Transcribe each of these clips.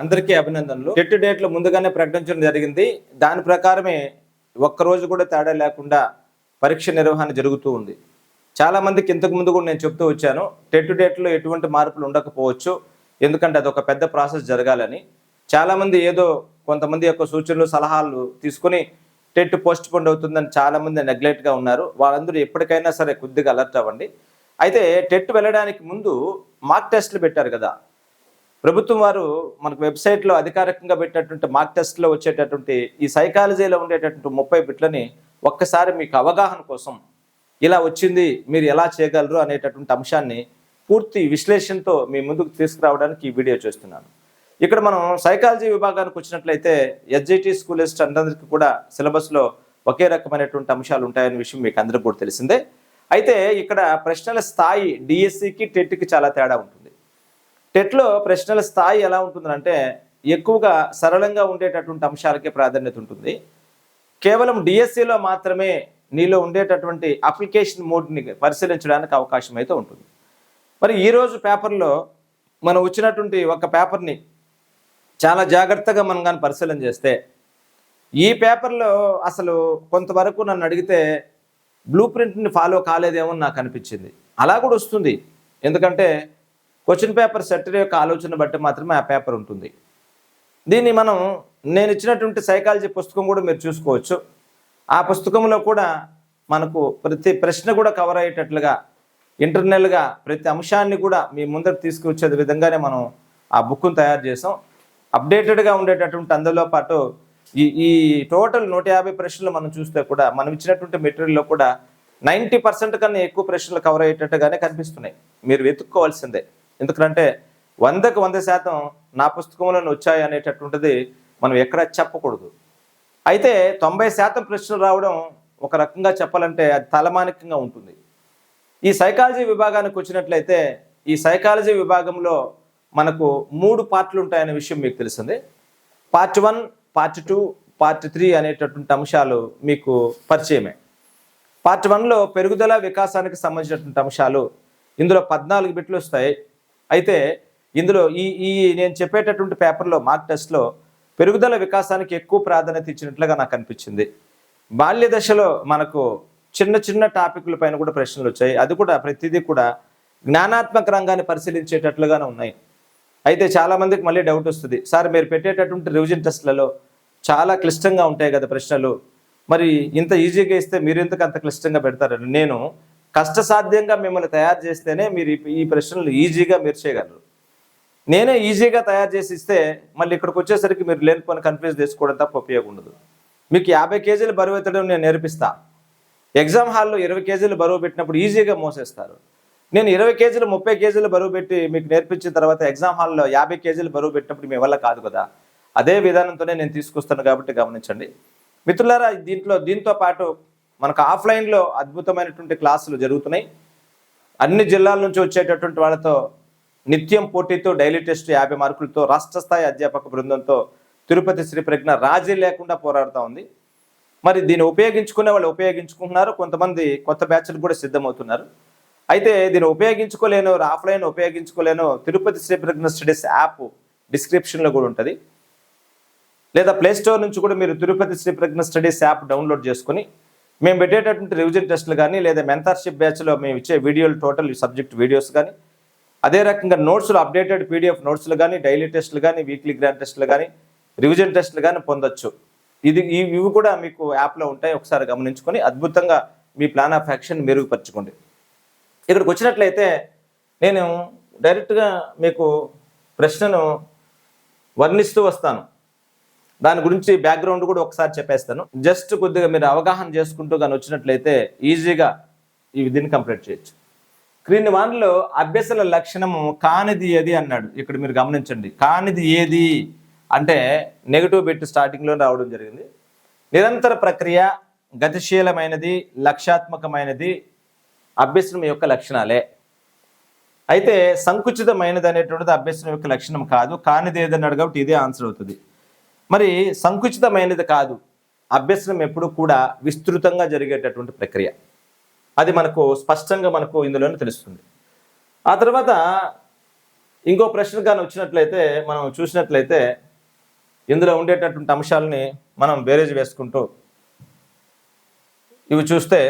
అందరికీ అభినందనలు. డెట్ డేట్లు ముందుగానే ప్రకటించడం జరిగింది. దాని ప్రకారమే ఒక్క రోజు కూడా తేడా లేకుండా పరీక్ష నిర్వహణ జరుగుతూ ఉంది. చాలా మందికి ఇంతకు ముందు కూడా నేను చెప్తూ వచ్చాను టెట్ డేట్లో ఎటువంటి మార్పులు ఉండకపోవచ్చు. ఎందుకంటే అది ఒక పెద్ద ప్రాసెస్ జరగాలని. చాలామంది ఏదో కొంతమంది యొక్క సూచనలు సలహాలు తీసుకుని టెట్ పోస్ట్ పోన్ అవుతుందని చాలామంది నెగ్లెక్ట్గా ఉన్నారు. వాళ్ళందరూ ఎప్పటికైనా సరే కొద్దిగా అలర్ట్ అవ్వండి. అయితే టెట్ వెళ్ళడానికి ముందు మార్క్ టెస్ట్లు పెట్టారు కదా. ప్రభుత్వం వారు మనకు వెబ్సైట్లో అధికారికంగా పెట్టినటువంటి మార్క్ టెస్ట్లో వచ్చేటటువంటి ఈ సైకాలజీలో ఉండేటటువంటి ముప్పై బిట్లని ఒక్కసారి మీకు అవగాహన కోసం ఇలా వచ్చింది మీరు ఎలా చేయగలరు అనేటటువంటి అంశాన్ని పూర్తి విశ్లేషణతో మీ ముందుకు తీసుకురావడానికి ఈ వీడియో చేస్తున్నాను. ఇక్కడ మనం సైకాలజీ విభాగానికి వచ్చినట్లయితే ఎస్జిటి స్కూలిస్ట్ అందరికీ కూడా సిలబస్లో ఒకే రకమైనటువంటి అంశాలు ఉంటాయనే విషయం మీకు అందరికీ కూడా తెలిసిందే. అయితే ఇక్కడ ప్రశ్నల స్థాయి డిఎస్సికి టెట్కి చాలా తేడా ఉంటుంది. టెట్లో ప్రశ్నల స్థాయి ఎలా ఉంటుందంటే ఎక్కువగా సరళంగా ఉండేటటువంటి అంశాలకే ప్రాధాన్యత ఉంటుంది. కేవలం డిఎస్సిలో మాత్రమే నీలో ఉండేటటువంటి అప్లికేషన్ మోడ్ని పరిశీలించడానికి అవకాశం అయితే ఉంటుంది. మరి ఈరోజు పేపర్లో మనం వచ్చినటువంటి ఒక పేపర్ని చాలా జాగ్రత్తగా మనం కానీ పరిశీలన చేస్తే ఈ పేపర్లో అసలు కొంతవరకు నన్ను అడిగితే బ్లూ ప్రింట్ని ఫాలో కాలేదేమో నాకు అనిపించింది. అలా కూడా వస్తుంది. ఎందుకంటే క్వశ్చన్ పేపర్ సెట్టర్ యొక్క ఆలోచన బట్టి మాత్రమే ఆ పేపర్ ఉంటుంది. దీన్ని మనం నేను ఇచ్చినటువంటి సైకాలజీ పుస్తకం కూడా మీరు చూసుకోవచ్చు. ఆ పుస్తకంలో కూడా మనకు ప్రతి ప్రశ్న కూడా కవర్ అయ్యేటట్లుగా ఇంటర్నల్గా ప్రతి అంశాన్ని కూడా మీ ముందరకు తీసుకువచ్చే విధంగానే మనం ఆ బుక్ను తయారు చేసాం. అప్డేటెడ్గా ఉండేటటువంటి అందులో పాటు ఈ ఈ టోటల్ నూట యాభై ప్రశ్నలు మనం చూస్తే కూడా మనం ఇచ్చినటువంటి మెటీరియల్లో కూడా నైంటీ పర్సెంట్ కన్నా ఎక్కువ ప్రశ్నలు కవర్ అయ్యేటట్టుగానే కనిపిస్తున్నాయి. మీరు వెతుక్కోవాల్సిందే. ఎందుకంటే వందకు వంద శాతం నా పుస్తకంలో వచ్చాయి అనేటటువంటిది మనం ఎక్కడ చెప్పకూడదు. అయితే తొంభై శాతం ప్రశ్నలు రావడం ఒక రకంగా చెప్పాలంటే అది తలమానికంగా ఉంటుంది. ఈ సైకాలజీ విభాగానికి వచ్చినట్లయితే ఈ సైకాలజీ విభాగంలో మనకు మూడు పార్ట్లు ఉంటాయనే విషయం మీకు తెలిసింది. Part one part two part three అనేటటువంటి అంశాలు మీకు పరిచయమే. పార్ట్ వన్లో పెరుగుదల వికాసానికి సంబంధించినటువంటి అంశాలు ఇందులో పద్నాలుగు బిట్లు వస్తాయి. అయితే ఇందులో ఈ ఈ నేను చెప్పేటటువంటి పేపర్లో మార్క్ టెస్ట్లో పెరుగుదల వికాసానికి ఎక్కువ ప్రాధాన్యత ఇచ్చినట్లుగా నాకు అనిపించింది. బాల్య దశలో మనకు చిన్న చిన్న టాపిక్ల పైన కూడా ప్రశ్నలు వచ్చాయి. అది కూడా ప్రతిదీ కూడా జ్ఞానాత్మక రంగాన్ని పరిశీలించేటట్లుగానే ఉన్నాయి. అయితే చాలామందికి మళ్ళీ డౌట్ వస్తుంది. సార్ మీరు పెట్టేటటువంటి రివిజన్ టెస్ట్లలో చాలా క్లిష్టంగా ఉంటాయి కదా ప్రశ్నలు. మరి ఇంత ఈజీగా ఇస్తే మీరు ఎందుకు అంత క్లిష్టంగా పెడతారని నేను కష్టసాధ్యంగా మిమ్మల్ని తయారు చేస్తేనే మీరు ఈ- ప్రశ్నలు ఈజీగా మీరు చేయగలరు. నేనే ఈజీగా తయారు చేసి ఇస్తే మళ్ళీ ఇక్కడికి వచ్చేసరికి మీరు లేనిపోని కన్ఫ్యూజ్ చేసుకోవడం తప్ప ఉపయోగం ఉండదు. మీకు యాభై కేజీలు బరువు ఎత్తడం నేను నేర్పిస్తా. ఎగ్జామ్ హాల్లో ఇరవై కేజీలు బరువు పెట్టినప్పుడు ఈజీగా మోసేస్తారు. నేను ఇరవై కేజీలు ముప్పై కేజీలు బరువు పెట్టి మీకు నేర్పించిన తర్వాత ఎగ్జామ్ హాల్లో యాభై కేజీలు బరువు పెట్టినప్పుడు మీ వల్ల కాదు కదా? అదే విధానంతోనే నేను తీసుకొస్తాను కాబట్టి గమనించండి. మిత్రులారా దీంట్లో దీంతో పాటు మనకు ఆఫ్లైన్లో అద్భుతమైనటువంటి క్లాసులు జరుగుతున్నాయి. అన్ని జిల్లాల నుంచి వచ్చేటటువంటి వాళ్ళతో నిత్యం పోటీతో డైలీ టెస్ట్ యాభై మార్కులతో రాష్ట్ర స్థాయి అధ్యాపక బృందంతో తిరుపతి శ్రీ ప్రజ్ఞ రాజీ లేకుండా పోరాడుతూ ఉంది. మరి దీన్ని ఉపయోగించుకునే వాళ్ళు ఉపయోగించుకుంటున్నారు. కొంతమంది కొత్త బ్యాచ్లు కూడా సిద్ధమవుతున్నారు. అయితే దీన్ని ఉపయోగించుకోలేను ఆఫ్లైన్ ఉపయోగించుకోలేను తిరుపతి శ్రీ ప్రజ్ఞ స్టడీస్ యాప్ డిస్క్రిప్షన్లో కూడా ఉంటుంది. లేదా ప్లేస్టోర్ నుంచి కూడా మీరు Tirupati Sri Pragna studies app download చేసుకుని మేము పెట్టేటటువంటి రివిజన్ టెస్టులు కానీ లేదా మెంటర్షిప్ బ్యాచ్లో మేము ఇచ్చే వీడియోలు టోటల్ సబ్జెక్ట్ వీడియోస్ కానీ అదే రకంగా నోట్స్లు అప్డేటెడ్ పీడిఎఫ్ నోట్స్లు కానీ డైలీ టెస్టులు కానీ వీక్లీ గ్రాండ్ టెస్టులు కానీ రివిజన్ టెస్టులు కానీ పొందొచ్చు. ఇది ఇవి ఇవి కూడా మీకు యాప్లో ఉంటాయి. ఒకసారి గమనించుకొని అద్భుతంగా మీ ప్లాన్ ఆఫ్ యాక్షన్ మెరుగుపరచుకోండి. ఇక్కడికి వచ్చినట్లయితే నేను డైరెక్ట్గా మీకు ప్రశ్నను వర్ణిస్తూ వస్తాను. దాని గురించి బ్యాక్గ్రౌండ్ కూడా ఒకసారి చెప్పేస్తాను. జస్ట్ కొద్దిగా మీరు అవగాహన చేసుకుంటూ కానీ వచ్చినట్లయితే ఈజీగా ఈ విధిని కంప్లీట్ చేయొచ్చు. క్రింది వానిలో అభ్యసన లక్షణము కానిది ఏది అన్నాడు. ఇక్కడ మీరు గమనించండి. కానిది ఏది అంటే నెగిటివ్ బిట్ స్టార్టింగ్లో రావడం జరిగింది. నిరంతర ప్రక్రియ గతిశీలమైనది లక్ష్యాత్మకమైనది అభ్యసనం యొక్క లక్షణాలే. అయితే సంకుచితమైనది అనేటువంటిది అభ్యసనం యొక్క లక్షణం కాదు. కానిది ఏదన్నాడు కాబట్టి ఇదే ఆన్సర్ అవుతుంది. మరి సంకుచితమైనది కాదు. అభ్యసనం ఎప్పుడు కూడా విస్తృతంగా జరిగేటటువంటి ప్రక్రియ. అది మనకు స్పష్టంగా మనకు ఇందులోనే తెలుస్తుంది. ఆ తర్వాత ఇంకో ప్రశ్న కానీ వచ్చినట్లయితే మనం చూసినట్లయితే ఇందులో ఉండేటటువంటి అంశాలని మనం బేరేజ్ వేసుకుంటూ ఇవి చూస్తే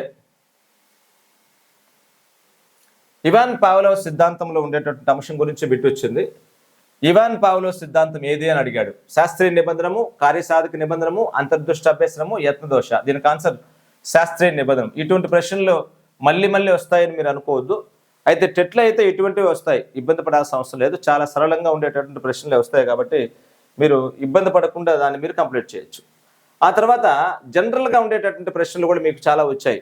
ఇవాన్ పావలవ సిద్ధాంతంలో ఉండేటటువంటి అంశం గురించి బిట్టు వచ్చింది. ఇవాన్ పావులో సిద్ధాంతం ఏది అని అడిగాడు. శాస్త్రీయ నిబంధనము కార్యసాధక నిబంధనము అంతర్దృష్టి అభ్యసనము యత్నదోష. దీనికి ఆన్సర్ శాస్త్రీయ నిబంధనం ఇటువంటి ప్రశ్నలు మళ్ళీ మళ్ళీ వస్తాయని మీరు అనుకోవద్దు. అయితే టెట్లు అయితే ఇటువంటివి వస్తాయి. ఇబ్బంది పడాల్సిన అవసరం లేదు. చాలా సరళంగా ఉండేటటువంటి ప్రశ్నలే వస్తాయి కాబట్టి మీరు ఇబ్బంది పడకుండా దాన్ని మీరు కంప్లీట్ చేయొచ్చు. ఆ తర్వాత జనరల్గా ఉండేటటువంటి ప్రశ్నలు కూడా మీకు చాలా వచ్చాయి.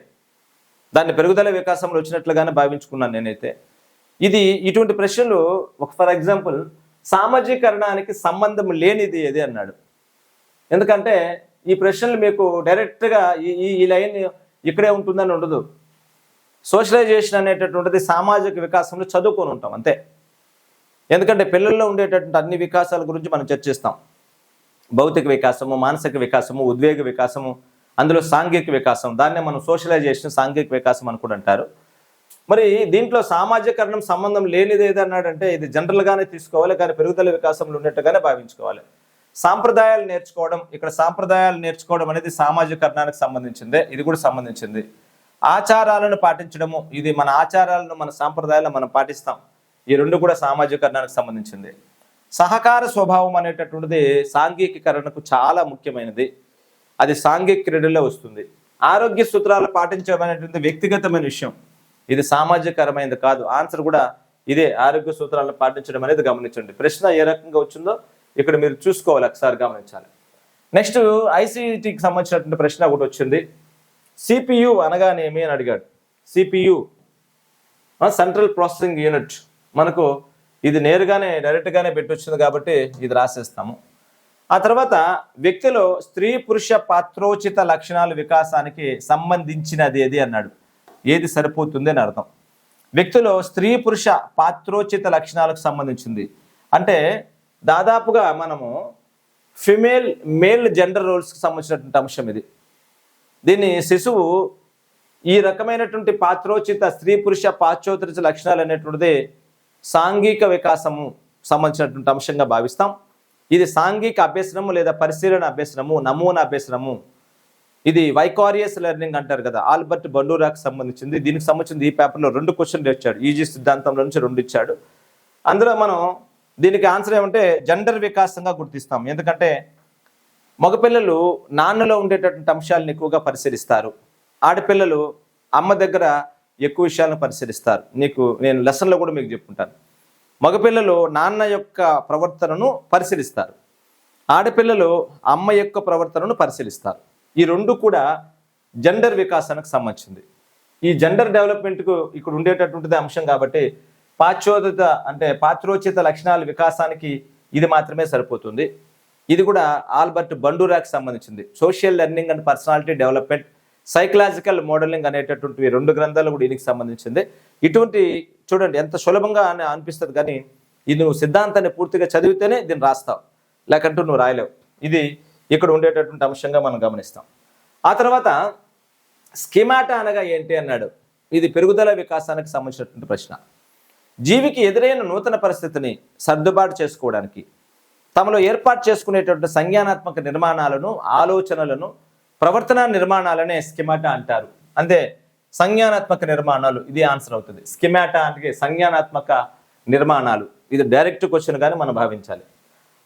దాన్ని పెరుగుదల వికాసంలో వచ్చినట్లుగానే భావించుకున్నాను నేనైతే. ఇది ఇటువంటి ప్రశ్నలు ఒక ఫర్ ఎగ్జాంపుల్ సామాజీకరణానికి సంబంధం లేనిది ఏది అన్నాడు. ఎందుకంటే ఈ ప్రశ్నలు మీకు డైరెక్ట్గా ఈ ఈ- లైన్ ఇక్కడే ఉంటుందని ఉండదు. సోషలైజేషన్ అనేటటువంటిది సామాజిక వికాసంలో చదువుకొని ఉంటాం అంతే. ఎందుకంటే పిల్లల్లో ఉండేటటువంటి అన్ని వికాసాల గురించి మనం చర్చిస్తాం. భౌతిక వికాసము మానసిక వికాసము ఉద్వేగ వికాసము అందులో సాంఘిక వికాసం. దాన్నే మనం సోషలైజేషన్ సాంఘిక వికాసం అని కూడా అంటారు. మరి దీంట్లో సామాజికరణం సంబంధం లేనిది ఏదన్నాడంటే ఇది జనరల్గానే తీసుకోవాలి కానీ పెరుగుదల వికాసంలో ఉన్నట్టుగానే భావించుకోవాలి. సాంప్రదాయాలు నేర్చుకోవడం ఇక్కడ సాంప్రదాయాలు నేర్చుకోవడం అనేది సామాజికరణానికి సంబంధించిందే ఇది కూడా సంబంధించింది. ఆచారాలను పాటించడము ఇది మన ఆచారాలను మన సాంప్రదాయాలను మనం పాటిస్తాం. ఈ రెండు కూడా సామాజికరణానికి సంబంధించింది. సహకార స్వభావం అనేటటువంటిది సాంఘికీకరణకు చాలా ముఖ్యమైనది. అది సాంఘిక క్రీడల్లో వస్తుంది. ఆరోగ్య సూత్రాలు పాటించడం అనేటువంటి వ్యక్తిగతమైన విషయం. ఇది సామాజికరమైనది కాదు. ఆన్సర్ కూడా ఇదే ఆరోగ్య సూత్రాలను పాటించడం అనేది గమనించండి. ప్రశ్న ఏ రకంగా వచ్చిందో ఇక్కడ మీరు చూసుకోవాలి ఒకసారి గమనించాలి. నెక్స్ట్ ఐసీటీకి సంబంధించినటువంటి ప్రశ్న ఒకటి వచ్చింది. సిపియు అనగానేమి అని అడిగాడు. సిపియు సెంట్రల్ ప్రాసెసింగ్ యూనిట్ మనకు ఇది నేరుగానే డైరెక్ట్గానే పెట్టొచ్చింది కాబట్టి ఇది రాసేస్తాము. ఆ తర్వాత వ్యక్తిలో స్త్రీ పురుష పాత్రోచిత లక్షణాల వికాసానికి సంబంధించినది ఏది అన్నాడు. ఏది సరిపోతుంది అని అర్థం. వ్యక్తిలో స్త్రీ పురుష పాత్రోచిత లక్షణాలకు సంబంధించింది. అంటే దాదాపుగా మనము ఫిమేల్ మేల్ జెండర్ రోల్స్కి సంబంధించినటువంటి అంశం ఇది. దీన్ని శిశువు ఈ రకమైనటువంటి పాత్రోచిత స్త్రీ పురుష పాశ్చోత్తరిత లక్షణాలు అనేటువంటిది సాంఘిక వికాసము సంబంధించినటువంటి అంశంగా భావిస్తాం. ఇది సాంఘిక అభ్యసనము లేదా పరిశీలన అభ్యసనము నమూనా అభ్యసనము ఇది వైకారియస్ లెర్నింగ్ అంటారు కదా. ఆల్బర్ట్ బండూరాకి సంబంధించింది. దీనికి సంబంధించింది ఈ పేపర్లో రెండు క్వశ్చన్లు ఇచ్చాడు ఈజీ సిద్ధాంతంలో నుంచి రెండు ఇచ్చాడు. అందులో మనం దీనికి ఆన్సర్ ఏమంటే జెండర్ వికాసంగా గుర్తిస్తాం. ఎందుకంటే మగపిల్లలు నాన్నలో ఉండేటటువంటి అంశాలను ఎక్కువగా పరిశీలిస్తారు. ఆడపిల్లలు అమ్మ దగ్గర ఎక్కువ విషయాలను పరిశీలిస్తారు. నీకు నేను లెసన్లో కూడా మీకు చెప్పుకుంటాను. మగపిల్లలు నాన్న యొక్క ప్రవర్తనను పరిశీలిస్తారు. ఆడపిల్లలు అమ్మ యొక్క ప్రవర్తనను పరిశీలిస్తారు. ఈ రెండు కూడా జెండర్ వికాసానికి సంబంధించింది. ఈ జెండర్ డెవలప్మెంట్కు ఇక్కడ ఉండేటటువంటిది అంశం కాబట్టి పాశ్చోదిత అంటే పాత్రోచిత లక్షణాల వికాసానికి ఇది మాత్రమే సరిపోతుంది. ఇది కూడా ఆల్బర్ట్ బండూరాకి సంబంధించింది. Social learning and personality development psychological modelling అనేటటువంటి రెండు గ్రంథాలు కూడా దీనికి సంబంధించింది. ఇటువంటి చూడండి ఎంత సులభంగా అని అనిపిస్తుంది కానీ ఇది నువ్వు సిద్ధాంతాన్ని పూర్తిగా చదివితేనే దీన్ని రాస్తావు. లేకంటూ నువ్వు రాయలేవు. ఇది ఇక్కడ ఉండేటటువంటి అంశంగా మనం గమనిస్తాం. ఆ తర్వాత స్కిమాటా అనగా ఏంటి అన్నాడు. ఇది పెరుగుదల వికాసానికి సంబంధించినటువంటి ప్రశ్న. జీవికి ఎదురైన నూతన పరిస్థితిని సర్దుబాటు చేసుకోవడానికి తమలో ఏర్పాటు చేసుకునేటువంటి సంజ్ఞానాత్మక నిర్మాణాలను ఆలోచనలను ప్రవర్తన నిర్మాణాలనే స్కిమాటా అంటారు. అంతే సంజ్ఞానాత్మక నిర్మాణాలు ఇది ఆన్సర్ అవుతుంది. స్కిమాటా అంటే సంజ్ఞానాత్మక నిర్మాణాలు. ఇది డైరెక్ట్ క్వశ్చన్ కానీ మనం భావించాలి.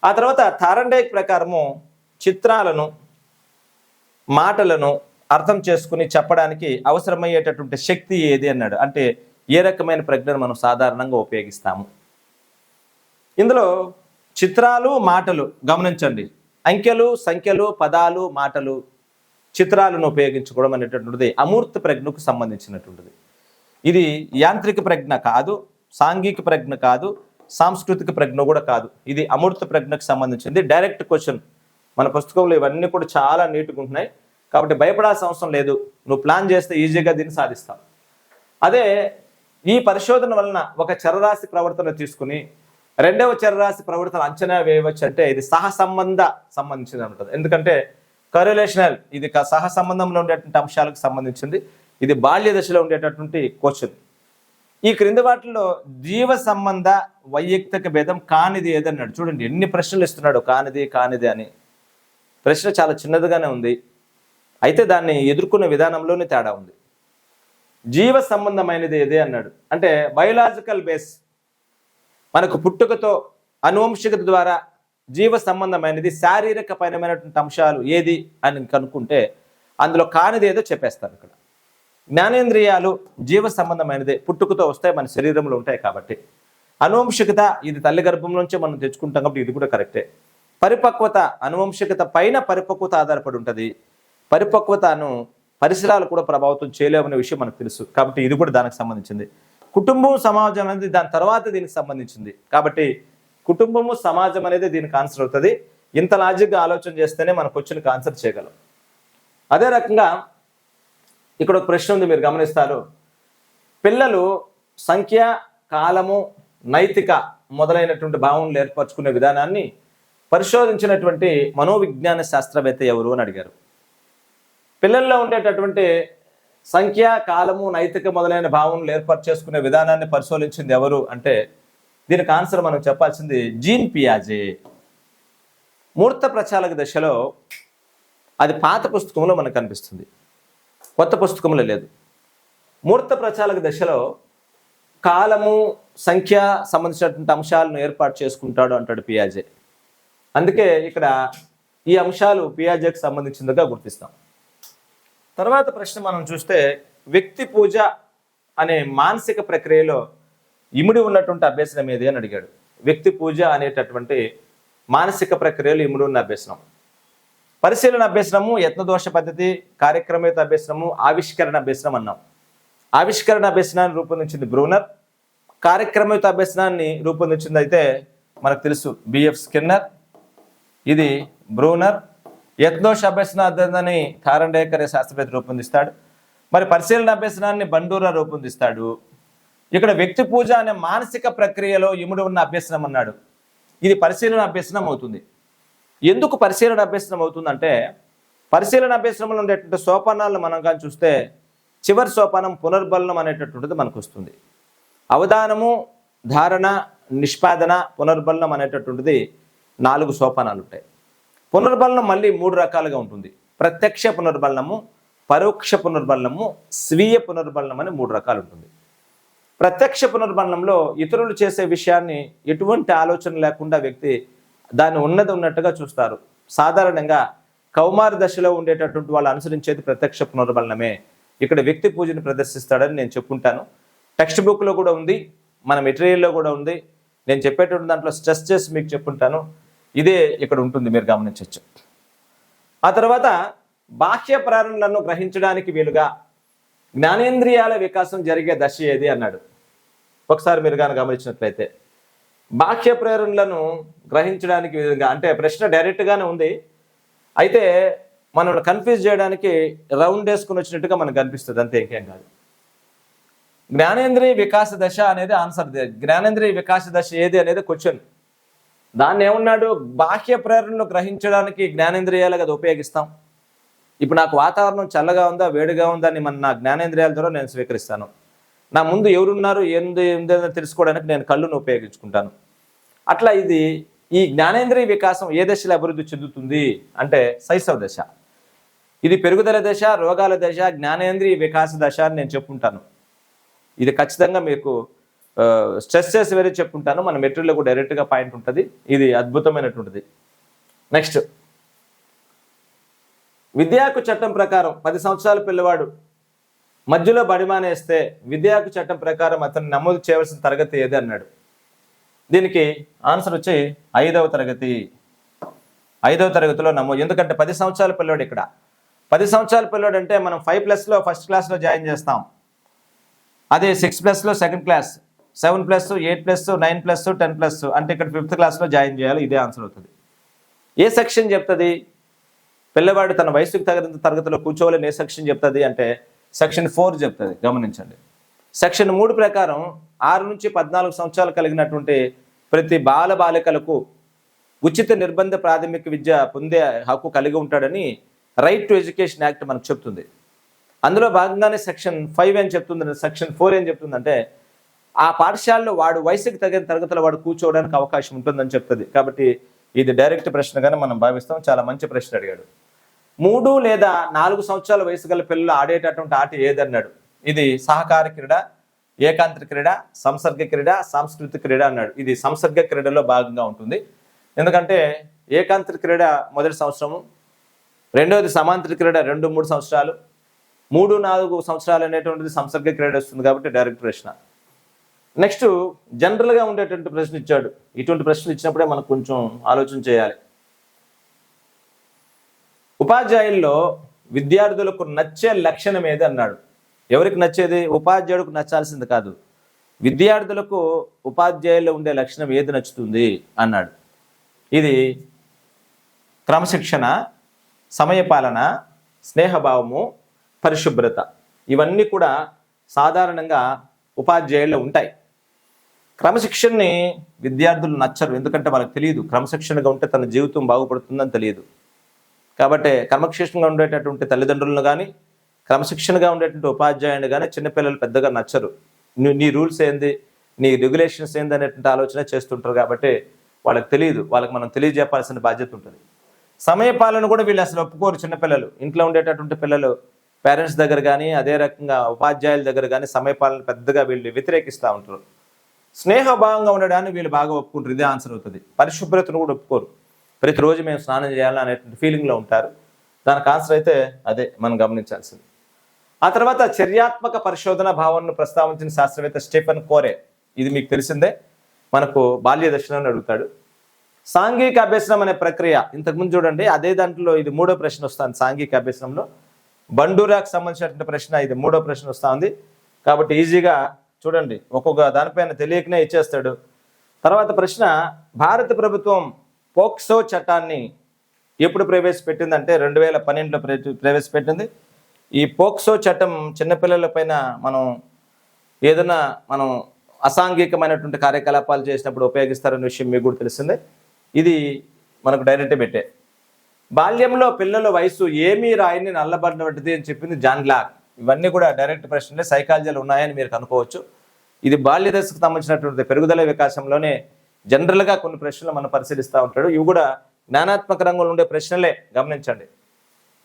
ఆ తర్వాత థారండైక్ ప్రకారము చిత్రాలను మాటలను అర్థం చేసుకుని చెప్పడానికి అవసరమయ్యేటటువంటి శక్తి ఏది అన్నాడు. అంటే ఏ రకమైన ప్రజ్ఞను మనం సాధారణంగా ఉపయోగిస్తాము? ఇందులో చిత్రాలు మాటలు గమనించండి. అంకెలు సంఖ్యలు పదాలు మాటలు చిత్రాలను ఉపయోగించుకోవడం అనేటటువంటిది అమూర్త ప్రజ్ఞకు సంబంధించినటువంటిది. ఇది యాంత్రిక ప్రజ్ఞ కాదు సాంఘిక ప్రజ్ఞ కాదు సాంస్కృతిక ప్రజ్ఞ కూడా కాదు. ఇది అమూర్త ప్రజ్ఞకు సంబంధించింది. డైరెక్ట్ క్వశ్చన్ మన పుస్తకంలో ఇవన్నీ కూడా చాలా నీట్గా ఉంటున్నాయి. కాబట్టి భయపడాల్సిన అవసరం లేదు. నువ్వు ప్లాన్ చేస్తే ఈజీగా దీన్ని సాధిస్తావు. అదే ఈ పరిశోధన వలన ఒక చరరాశి ప్రవర్తన తీసుకుని రెండవ చరరాశి ప్రవర్తన అంచనా వేయవచ్చు అంటే ఇది సహసంబంధ సంబంధించింది ఉంటుంది ఎందుకంటే కరిలేషనల్ ఇది సహసంబంధంలో సహ సంబంధంలో ఉండేటువంటి అంశాలకు సంబంధించింది. ఇది బాల్య దశలో ఉండేటటువంటి క్వశ్చన్ ఈ క్రింది వాటిలో జీవ సంబంధ వైయక్తిక భేదం కానిది ఏదన్నాడు? చూడండి ఎన్ని ప్రశ్నలు ఇస్తున్నాడు. కానిది కానిది అని. ప్రశ్న చాలా చిన్నదిగానే ఉంది. అయితే దాన్ని ఎదుర్కొన్న విధానంలోనే తేడా ఉంది. జీవ సంబంధమైనది ఏదే అన్నాడు. అంటే బయోలాజికల్ బేస్ మనకు పుట్టుకతో అనువంశికత ద్వారా జీవ సంబంధమైనది శారీరకపరమైనటువంటి అంశాలు ఏది అని కనుక్కుంటే అందులో కానిది ఏదో చెప్పేస్తారు ఇక్కడ. జ్ఞానేంద్రియాలు జీవ సంబంధమైనదే పుట్టుకతో వస్తాయి మన శరీరంలో ఉంటాయి కాబట్టి. అనువంశికత ఇది తల్లి గర్భం నుంచే మనం తెచ్చుకుంటాం కాబట్టి ఇది కూడా కరెక్టే. పరిపక్వత అనువంశికత పైన పరిపక్వత ఆధారపడి ఉంటుంది. పరిపక్వతను పరిసరాలు కూడా ప్రభావితం చేయలేమనే విషయం మనకు తెలుసు. కాబట్టి ఇది కూడా దానికి సంబంధించింది. కుటుంబం సమాజం అనేది దాని తర్వాత దీనికి సంబంధించింది. కాబట్టి కుటుంబము సమాజం అనేది దీనికి ఆన్సర్ అవుతుంది. ఇంత లాజిక్గా ఆలోచన చేస్తేనే మనకు వచ్చిన ఆన్సర్ చేయగలం. అదే రకంగా ఇక్కడ ఒక ప్రశ్న ఉంది మీరు గమనిస్తారు. పిల్లలు సంఖ్య కాలము నైతిక మొదలైనటువంటి భావనలు ఏర్పరచుకునే విధానాన్ని పరిశోధించినటువంటి మనోవిజ్ఞాన శాస్త్రవేత్త ఎవరు అని అడిగారు. పిల్లల్లో ఉండేటటువంటి సంఖ్య కాలము నైతిక మొదలైన భావనలు ఏర్పాటు చేసుకునే విధానాన్ని పరిశోధించింది ఎవరు అంటే దీనికి ఆన్సర్ మనం చెప్పాల్సింది జీన్ పియాజే. మూర్త ప్రచాలక దశలో అది పాత పుస్తకంలో మనకు కనిపిస్తుంది. కొత్త పుస్తకంలో లేదు. మూర్త ప్రచాలక దశలో కాలము సంఖ్య సంబంధించినటువంటి అంశాలను ఏర్పాటు చేసుకుంటాడు అంటాడు పియాజే. అందుకే ఇక్కడ ఈ అంశాలు పియాజేకి సంబంధించిందిగా గుర్తిస్తాం. తర్వాత ప్రశ్న మనం చూస్తే వ్యక్తి పూజ అనే మానసిక ప్రక్రియలో ఇముడి ఉన్నటువంటి అభ్యసనం ఏది అని అడిగాడు. వ్యక్తి పూజ అనేటటువంటి మానసిక ప్రక్రియలో ఇముడి ఉన్న అభ్యసనం. పరిశీలన అభ్యసనము యత్నదోష పద్ధతి కార్యక్రమేత అభ్యసనము ఆవిష్కరణ అభ్యసనం అన్నాం. ఆవిష్కరణ అభ్యసనాన్ని రూపొందించింది బ్రూనర్. కార్యక్రమయుత అభ్యసనాన్ని రూపొందించింది అయితే మనకు తెలుసు బిఎఫ్ స్కిన్నర్. ఇది బ్రూనర్ యత్నోష్ అభ్యసనాన్ని కారండేకర్ శాస్త్రవేత్త రూపొందిస్తాడు. మరి పరిశీలన అభ్యసనాన్ని బండూరా రూపొందిస్తాడు. ఇక్కడ వ్యక్తి పూజ అనే మానసిక ప్రక్రియలో ఇముడు ఉన్న అభ్యసనం అన్నాడు. ఇది పరిశీలన అభ్యసనం అవుతుంది. ఎందుకు పరిశీలన అభ్యసనం అవుతుందంటే పరిశీలన అభ్యసనంలో ఉండేటువంటి సోపానాలను మనం కానీ చూస్తే చివరి సోపానం పునర్బలనం అనేటటువంటిది మనకు వస్తుంది అవధానము ధారణ నిష్పాదన పునర్బలనం అనేటటువంటిది నాలుగు సోపానాలు ఉంటాయి. పునర్బలనం మళ్ళీ మూడు రకాలుగా ఉంటుంది. ప్రత్యక్ష పునర్బలనము పరోక్ష పునర్బలనము స్వీయ పునర్బలనం అని మూడు రకాలు ఉంటుంది. ప్రత్యక్ష పునర్బలనంలో ఇతరులు చేసే విషయాన్ని ఎటువంటి ఆలోచన లేకుండా వ్యక్తి దాన్ని ఉన్నది ఉన్నట్టుగా చూస్తారు. సాధారణంగా కౌమార దశలో ఉండేటటువంటి వాళ్ళు అనుసరించేది ప్రత్యక్ష పునర్బలనమే. ఇక్కడ వ్యక్తి పూజని ప్రదర్శిస్తాడని నేను చెప్పుకుంటాను. టెక్స్ట్ బుక్లో కూడా ఉంది మన మెటీరియల్లో కూడా ఉంది. నేను చెప్పేటువంటి దాంట్లో స్ట్రెస్ చేసి మీకు చెప్పుంటాను ఇదే ఇక్కడ ఉంటుంది మీరు గమనించవచ్చు ఆ తర్వాత బాహ్య ప్రేరణలను గ్రహించడానికి వీలుగా జ్ఞానేంద్రియాల వికాసం జరిగే దశ ఏది అన్నాడు. ఒకసారి మీరు కానీ గమనించినట్లయితే బాహ్య ప్రేరణలను గ్రహించడానికి విధంగా అంటే ప్రశ్న డైరెక్ట్గానే ఉంది. అయితే మనం కన్ఫ్యూజ్ చేయడానికి రౌండ్ వేసుకుని వచ్చినట్టుగా మనకు కనిపిస్తుంది అంతే ఇంకేం కాదు. జ్ఞానేంద్రియ వికాస దశ అనేది ఆన్సర్ జ్ఞానేంద్రియ వికాస దశ ఏది అనేది క్వశ్చన్ దాన్ని ఏమన్నాడు? బాహ్య ప్రేరణను గ్రహించడానికి జ్ఞానేంద్రియాలు కదా ఉపయోగిస్తాం. ఇప్పుడు నాకు వాతావరణం చల్లగా ఉందా వేడిగా ఉందా అని మన నా జ్ఞానేంద్రియాల ద్వారా నేను స్వీకరిస్తాను. నా ముందు ఎవరున్నారు ఏంది ఏందో తెలుసుకోవడానికి నేను కళ్ళును ఉపయోగించుకుంటాను. అట్లా ఇది ఈ జ్ఞానేంద్రియ వికాసం ఏ దశలో అభివృద్ధి చెందుతుంది అంటే శైశవ దశ. ఇది పెరుగుదల దశ రోగాల దశ జ్ఞానేంద్రియ వికాస దశ అని నేను చెప్పుకుంటాను. ఇది ఖచ్చితంగా మీకు స్ట్రెస్ చేసి వేరే చెప్పుకుంటాను మన మెటీరియల్లో కూడా డైరెక్ట్గా పాయింట్ ఉంటుంది. ఇది అద్భుతమైనటువంటిది. నెక్స్ట్ విద్యాకు చట్టం ప్రకారం పది సంవత్సరాల పిల్లవాడు మధ్యలో బడిమానేస్తే విద్యాకు చట్టం ప్రకారం అతను నమోదు చేయవలసిన తరగతి ఏది అన్నాడు. దీనికి ఆన్సర్ వచ్చి ఐదవ తరగతి. ఐదవ తరగతిలో నమోదు ఎందుకంటే పది సంవత్సరాల పిల్లవాడు ఇక్కడ. పది సంవత్సరాల పిల్లవాడు అంటే మనం ఫైవ్ ప్లస్లో ఫస్ట్ క్లాస్లో జాయిన్ చేస్తాం. అదే సిక్స్ ప్లస్లో second class seven plus eight plus nine plus ten plus అంటే ఇక్కడ ఫిఫ్త్ క్లాస్లో జాయిన్ చేయాలి ఇదే ఆన్సర్ అవుతుంది. ఏ సెక్షన్ చెప్తుంది? పిల్లవాడు తన వయసుకు తగినంత తరగతిలో కూర్చోవాలని ఏ సెక్షన్ చెప్తుంది అంటే సెక్షన్ ఫోర్ చెప్తుంది గమనించండి. సెక్షన్ మూడు ప్రకారం ఆరు నుంచి పద్నాలుగు సంవత్సరాలు కలిగినటువంటి ప్రతి బాల బాలికలకు ఉచిత నిర్బంధ ప్రాథమిక విద్య పొందే హక్కు కలిగి ఉంటాడని రైట్ టు ఎడ్యుకేషన్ యాక్ట్ మనకు చెప్తుంది. అందులో భాగంగానే సెక్షన్ ఫైవ్ ఏం చెప్తుంది సెక్షన్ ఫోర్ ఏం చెప్తుందంటే ఆ పాఠశాలలో వాడు వయసుకి తగిన తరగతిలో వాడు కూర్చోవడానికి అవకాశం ఉంటుందని చెప్తుంది. కాబట్టి ఇది డైరెక్ట్ ప్రశ్నగానే మనం భావిస్తాం. చాలా మంచి ప్రశ్న అడిగాడు. మూడు లేదా నాలుగు సంవత్సరాల వయసు గల పిల్లలు ఆడేటటువంటి ఆట ఏదన్నాడు? ఇది సహకార క్రీడ ఏకాంత క్రీడ సంసర్గ క్రీడ సాంస్కృతిక క్రీడ అన్నాడు. ఇది సంసర్గ క్రీడలో భాగంగా ఉంటుంది. ఎందుకంటే ఏకాంతర క్రీడ మొదటి సంవత్సరము రెండవది సమాంతర క్రీడ రెండు మూడు సంవత్సరాలు మూడు నాలుగు సంవత్సరాలు అనేటువంటిది సంసర్గ క్రీడ వస్తుంది కాబట్టి డైరెక్ట్ ప్రశ్న. నెక్స్ట్ జనరల్గా ఉండేటువంటి ప్రశ్న ఇచ్చాడు. ఇటువంటి ప్రశ్నలు ఇచ్చినప్పుడే మనకు కొంచెం ఆలోచన చేయాలి. ఉపాధ్యాయుల్లో విద్యార్థులకు నచ్చే లక్షణం ఏది అన్నాడు. ఎవరికి నచ్చేది? ఉపాధ్యాయుడికి నచ్చాల్సింది కాదు. విద్యార్థులకు ఉపాధ్యాయుల్లో ఉండే లక్షణం ఏది నచ్చుతుంది? అన్నాడు. ఇది క్రమశిక్షణ సమయపాలన స్నేహభావము పరిశుభ్రత. ఇవన్నీ కూడా సాధారణంగా ఉపాధ్యాయుల్లో ఉంటాయి. క్రమశిక్షణని విద్యార్థులు నచ్చరు. ఎందుకంటే వాళ్ళకి తెలియదు. క్రమశిక్షణగా ఉంటే తన జీవితం బాగుపడుతుందని తెలియదు. కాబట్టి క్రమశిక్షణగా ఉండేటటువంటి తల్లిదండ్రులను కానీ క్రమశిక్షణగా ఉండేటువంటి ఉపాధ్యాయుని కానీ చిన్నపిల్లలు పెద్దగా నచ్చరు. నీ నీ రూల్స్ ఏంది? నీ రెగ్యులేషన్స్ ఏంది అనేటువంటి ఆలోచన చేస్తుంటారు కాబట్టి వాళ్ళకి తెలియదు. వాళ్ళకి మనం తెలియజెప్పాల్సిన బాధ్యత ఉంటుంది. సమయపాలన కూడా వీళ్ళు అసలు ఒప్పుకోరు చిన్నపిల్లలు. ఇంట్లో ఉండేటటువంటి పిల్లలు పేరెంట్స్ దగ్గర కానీ అదే రకంగా ఉపాధ్యాయుల దగ్గర కానీ సమయపాలన పెద్దగా వీళ్ళు వ్యతిరేకిస్తూ ఉంటారు. స్నేహభావంగా ఉండడాన్ని వీళ్ళు బాగా ఒప్పుకుంటారు. ఇదే ఆన్సర్ అవుతుంది. పరిశుభ్రతను కూడా ఒప్పుకోరు. ప్రతిరోజు మేము స్నానం చేయాలని అనేటువంటి ఫీలింగ్లో ఉంటారు. దానికి ఆన్సర్ అయితే అదే మనం గమనించాల్సింది. ఆ తర్వాత చర్యాత్మక పరిశోధన భావనను ప్రస్తావించిన శాస్త్రవేత్త స్టీఫెన్ కోరే. ఇది మీకు తెలిసిందే. మనకు బాల్య దర్శనాన్ని అడుగుతాడు. సాంఘిక అభ్యసనం అనే ప్రక్రియ ఇంతకుముందు చూడండి అదే దాంట్లో ఇది మూడో ప్రశ్న వస్తుంది సాంఘిక అభ్యసనంలో. బండూరాకు సంబంధించినటువంటి ప్రశ్న ఇది మూడో ప్రశ్న వస్తుంది. కాబట్టి ఈజీగా చూడండి ఒక్కొక్క దానిపైన తెలియకనే ఇచ్చేస్తాడు. తర్వాత ప్రశ్న భారత ప్రభుత్వం పోక్సో చట్టాన్ని ఎప్పుడు ప్రవేశపెట్టిందంటే రెండు వేల పన్నెండులో ప్రవేశపెట్టింది. ఈ పోక్సో చట్టం చిన్నపిల్లల పైన మనం ఏదైనా మనం అసాంఘికమైనటువంటి కార్యకలాపాలు చేసినప్పుడు ఉపయోగిస్తారనే విషయం మీకు కూడా తెలిసిందే. ఇది మనకు డైరెక్ట్ పెట్టే. బాల్యంలో పిల్లల వయసు ఏమీ రాయని నల్లబడినటువంటిది అని చెప్పింది జాన్ లాక్. ఇవన్నీ కూడా డైరెక్ట్ ప్రశ్నలే సైకాలజీలు ఉన్నాయని మీరు కనుకోవచ్చు ఇది బాల్య దశకు సంబంధించినటువంటి పెరుగుదల వికాసంలోనే జనరల్గా కొన్ని ప్రశ్నలు మనం పరిశీలిస్తూ ఉంటాడు. ఇవి కూడా జ్ఞానాత్మక రంగంలో ఉండే ప్రశ్నలే గమనించండి.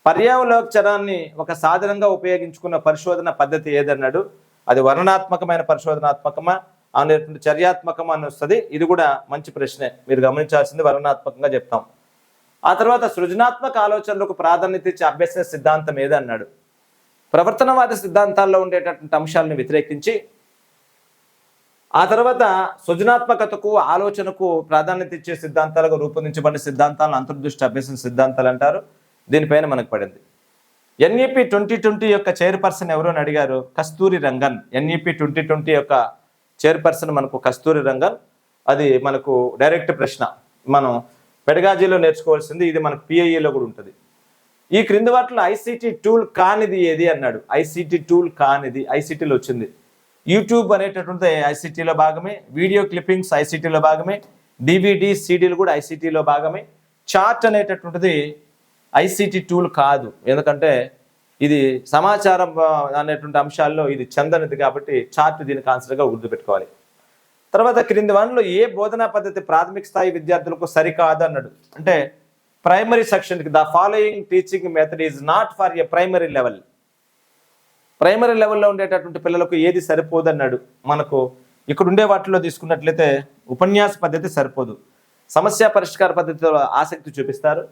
పర్యావలోచనాన్ని ఒక సాధనంగా ఉపయోగించుకున్న పరిశోధన పద్ధతి ఏదన్నాడు? అది వర్ణనాత్మకమైన పరిశోధనాత్మకమా? అనేటువంటి చర్యాత్మకమా అని వస్తుంది ఇది కూడా మంచి ప్రశ్నే. మీరు గమనించాల్సింది వర్ణనాత్మకంగా చెప్తాం. ఆ తర్వాత సృజనాత్మక ఆలోచనలకు ప్రాధాన్యత ఇచ్చే అభ్యసన సిద్ధాంతం ఏదన్నాడు? ప్రవర్తనవాద సిద్ధాంతాల్లో ఉండేటటువంటి అంశాలను వ్యతిరేకించి ఆ తర్వాత సృజనాత్మకతకు ఆలోచనకు ప్రాధాన్యత ఇచ్చే సిద్ధాంతాలకు రూపొందించబడిన సిద్ధాంతాలను అంతర్దృష్టి అభ్యసన సిద్ధాంతాలు అంటారు. దీనిపైన మనకు పడింది. ఎన్ఈపి ట్వంటీ ట్వంటీ యొక్క చైర్పర్సన్ ఎవరు అని అడిగారు? Kasturi Rangan. NEP twenty twenty యొక్క చైర్పర్సన్ మనకు కస్తూరి రంగన్. అది మనకు డైరెక్ట్ ప్రశ్న. మనం పెడగాజీలో నేర్చుకోవాల్సింది ఇది మనకు పిఐఈలో కూడా ఉంటుంది. ఈ క్రింది వాటిలో ఐసీటీ టూల్ కానిది ఏది అన్నాడు? ఐసీటీ టూల్ కానిది ఐసీటీలో వచ్చింది. యూట్యూబ్ అనేటటువంటి ఐసీటీలో భాగమే వీడియో క్లిప్పింగ్స్ ఐసీటీలో భాగమే డివిడి సీడీలు కూడా ఐసీటీలో భాగమే. చార్ట్ అనేటటువంటిది ఐసీటీ టూల్ కాదు. ఎందుకంటే ఇది సమాచారం అనేటువంటి అంశాల్లో ఇది చెందనిది కాబట్టి చార్ట్ దీనికి ఆన్సర్గా గుర్తుపెట్టుకోవాలి. తర్వాత క్రింది వన్లో ఏ బోధనా పద్ధతి ప్రాథమిక స్థాయి విద్యార్థులకు సరికాదు అన్నాడు అంటే ప్రైమరీ సెక్షన్కి the following teaching method is not for a primary level primary లెవెల్లో ఉండేటటువంటి పిల్లలకు ఏది సరిపోదు అన్నాడు. మనకు ఇక్కడ ఉండే వాటిలో తీసుకున్నట్లయితే ఉపన్యాస పద్ధతి సరిపోదు. సమస్య పరిష్కార పద్ధతిలో ఆసక్తి చూపిస్తారు.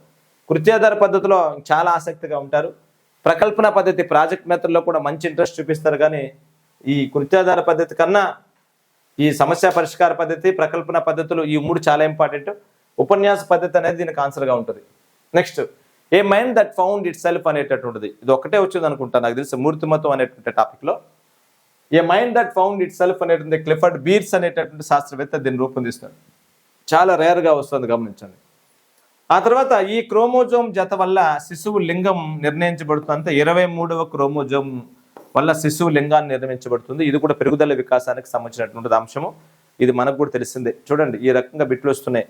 కృత్యాధార పద్ధతిలో చాలా ఆసక్తిగా ఉంటారు. ప్రకల్పన పద్ధతి ప్రాజెక్ట్ మెథడ్లో కూడా మంచి ఇంట్రెస్ట్ చూపిస్తారు. కానీ ఈ కృత్యాధార పద్ధతి కన్నా ఈ సమస్య పరిష్కార పద్ధతి ప్రకల్పన పద్ధతులు ఈ మూడు చాలా ఇంపార్టెంట్. ఉపన్యాస పద్ధతి అనేది దీనికి ఆన్సర్గా ఉంటుంది. Next a mind that found itself అనేటటువంటిది. ఇది ఒకటే వచ్చింది అనుకుంటాను నాకు తెలిసి మూర్తిమత్వం అనేటువంటి టాపిక్లో a mind that found itself అనేటువంటి క్లిఫర్డ్ బీర్స్ అనేటటువంటి శాస్త్రవేత్త దీన్ని రూపొందిస్తాడు. చాలా రేర్గా వస్తుంది గమనించండి. ఆ తర్వాత ఈ క్రోమోజోమ్ జత వల్ల శిశువు లింగం నిర్ణయించబడుతుంది ఇరవై మూడవ క్రోమోజోమ్ వల్ల శిశువు లింగాన్ని నిర్ణయించబడుతుంది. ఇది కూడా పెరుగుదల వికాసానికి సంబంధించినటువంటి అంశము. ఇది మనకు కూడా తెలిసిందే. చూడండి ఈ రకంగా బిట్లు వస్తున్నాయి.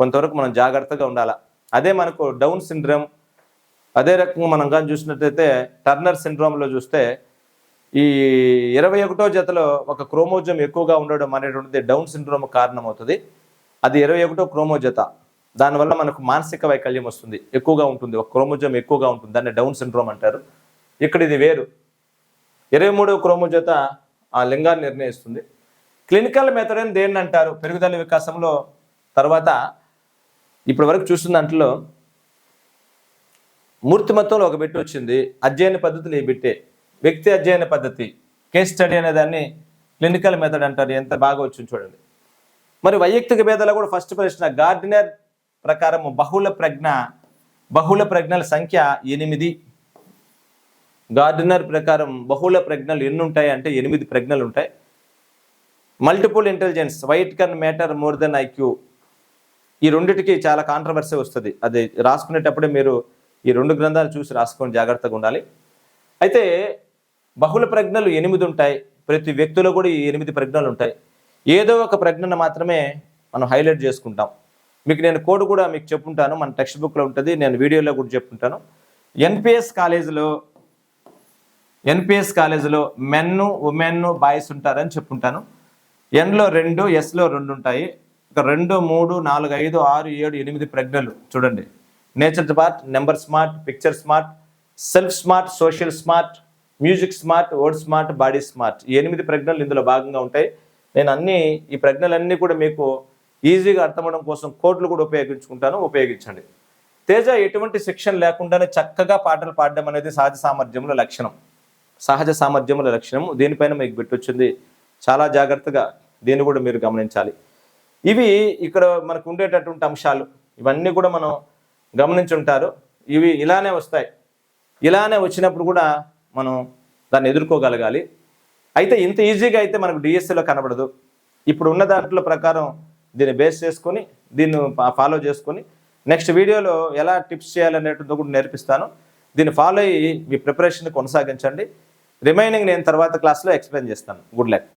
కొంతవరకు మనం జాగ్రత్తగా ఉండాలా. అదే మనకు డౌన్ సిండ్రోమ్ అదే రకంగా మనం కానీ చూసినట్టయితే టర్నర్ సిండ్రోమ్లో చూస్తే ఈ ఇరవై ఒకటో జతలో ఒక క్రోమోజోమ్ ఎక్కువగా ఉండడం అనేటువంటిది డౌన్ సిండ్రోమ్ కారణం అవుతుంది అది ఇరవై ఒకటో క్రోమో జత దానివల్ల మనకు మానసిక వైకల్యం వస్తుంది. ఎక్కువగా ఉంటుంది. ఒక క్రోమోజోమ్ ఎక్కువగా ఉంటుంది. దాన్ని డౌన్ సిండ్రోమ్ అంటారు. ఇక్కడ ఇది వేరు. ఇరవై మూడవ క్రోమో జత ఆ లింగాన్ని నిర్ణయిస్తుంది. క్లినికల్ మెథడ్ అని దేన్ని అంటారు? పెరుగుదల వికాసంలో తర్వాత ఇప్పటి వరకు చూస్తున్న దాంట్లో మూర్తిమత్వంలో ఒక బిట్ వచ్చింది. అధ్యయన పద్ధతులు ఈ బిట్టే. వ్యక్తి అధ్యయన పద్ధతి కేస్ స్టడీ అనే దాన్ని క్లినికల్ మెథడ్ అంటారు. ఎంత బాగా వచ్చింది చూడండి. మరి వైయక్తిక భేదాలు కూడా ఫస్ట్ ప్రశ్న గార్డినర్ ప్రకారం బహుళ ప్రజ్ఞ బహుళ ప్రజ్ఞల సంఖ్య ఎనిమిది. గార్డినర్ ప్రకారం బహుళ ప్రజ్ఞలు ఎన్ని ఉంటాయి అంటే ఎనిమిది ప్రజ్ఞలు ఉంటాయి. Multiple intelligence why it can matter more than IQ ఈ రెండింటికి చాలా కాంట్రవర్సీ వస్తుంది. అది రాసుకునేటప్పుడే మీరు ఈ రెండు గ్రంథాలు చూసి రాసుకొని జాగ్రత్తగా ఉండాలి. అయితే బహుళ ప్రజ్ఞలు ఎనిమిది ఉంటాయి. ప్రతి వ్యక్తిలో కూడా ఈ ఎనిమిది ప్రజ్ఞలు ఉంటాయి. ఏదో ఒక ప్రజ్ఞను మాత్రమే మనం హైలైట్ చేసుకుంటాం. మీకు నేను కోడ్ కూడా మీకు చెప్పుంటాను. మన టెక్స్ట్ బుక్లో ఉంటుంది. నేను వీడియోలో కూడా చెప్పుంటాను. ఎన్పిఎస్ కాలేజీలో ఎన్పిఎస్ కాలేజీలో మెన్ ఉమెన్ బాయ్స్ ఉంటారని చెప్పుంటాను. ఎన్లో రెండు ఎస్లో రెండు ఉంటాయి. ఇక రెండు మూడు నాలుగు ఐదు ఆరు ఏడు ఎనిమిది ప్రజ్ఞలు. చూడండి. Nature smart number smart picture smart self smart social smart music smart word smart body smart ఈ ఎనిమిది ప్రజ్ఞలు ఇందులో భాగంగా ఉంటాయి. నేను అన్ని ఈ ప్రజ్ఞలన్నీ కూడా మీకు ఈజీగా అర్థమవడం కోసం కోట్లు కూడా ఉపయోగించుకుంటాను. ఉపయోగించండి. తేజ ఎటువంటి శిక్షణ లేకుండానే చక్కగా పాటలు పాడడం అనేది సహజ సామర్థ్యముల లక్షణం. సహజ సామర్థ్యముల లక్షణం. దీనిపైన మీకు పెట్టొచ్చింది చాలా జాగ్రత్తగా దీన్ని కూడా మీరు గమనించాలి. ఇవి ఇక్కడ మనకు ఉండేటటువంటి అంశాలు. ఇవన్నీ కూడా మనం గమనించుంటారు. ఇవి ఇలానే వస్తాయి. ఇలానే వచ్చినప్పుడు కూడా మనం దాన్ని ఎదుర్కోగలగాలి. అయితే ఇంత ఈజీగా అయితే మనకు డిఎస్సిలో కనబడదు. ఇప్పుడు ఉన్న దాంట్లో ప్రకారం దీన్ని బేస్ చేసుకొని దీన్ని ఫాలో చేసుకొని నెక్స్ట్ వీడియోలో ఎలా టిప్స్ చేయాలనేటువంటిది కూడా నేర్పిస్తాను. దీన్ని ఫాలో అయ్యి మీ ప్రిపరేషన్ కొనసాగించండి. రిమైనింగ్ నేను తర్వాత క్లాస్లో ఎక్స్ప్లెయిన్ చేస్తాను. Good luck.